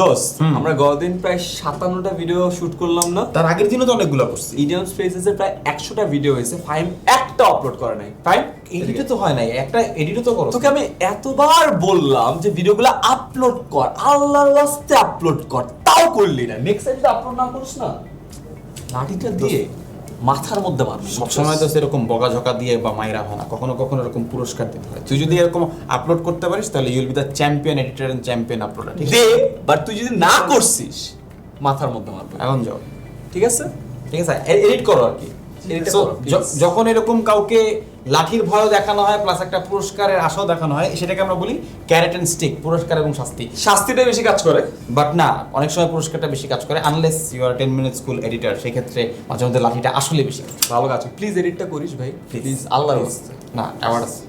দোস্ত আমরা গতদিন প্রায় সাতান্নটা ভিডিও শুট করলাম না? তার আগের দিনও তো অনেকগুলো করছি ইডিয়াম স্পেসেস এর প্রায় একশোটা ভিডিও হয়েছে ফাইম একটা আপলোড করে নাই। ফাইম এডিটও তো হয় নাই একটা এডিটও তো করো। তোকে আমি এতবার বললাম যে ভিডিওগুলো আপলোড কর আল্লাহ রাস্তে আপলোড কর তাও করলি না। নেক্সট টাইম আপলোড না করিস না লাঠিটা দিয়ে। মাথার মধ্যে মারবো সবসময় তো সেরকম বকাঝকা দিয়ে বা মাইরা হয় না। কখনো কখনো এরকম পুরস্কার দিতে হয়। তুই যদি এরকম আপলোড করতে পারিস তাহলে you'll be the champion editor and champion upload ঠিক আছে? দে বাট তুই যদি না করছিস মাথার মধ্যে মারবে এখন যাও। ঠিক আছে? ঠিক আছে এডিট করো আর কি. যখন এরকম কাউকে লাঠির ভয়ও দেখানো হয় প্লাস একটা পুরস্কারের আশাও দেখানো হয়। সেটাকে আমরা বলি ক্যারেট অ্যান্ড স্টিক পুরস্কার এবং শাস্তি। শাস্তিটাই বেশি কাজ করে বাট না অনেক সময় পুরস্কারটা বেশি কাজ করে unless you are ten minute school editor সেক্ষেত্রে মাঝে মধ্যে লাঠিটা আসলে বেশি। ভালো কাজ প্লিজ এডিটটা করিস ভাই। প্লিজ আল্লাহ না অ্যাওয়ার্ড আছে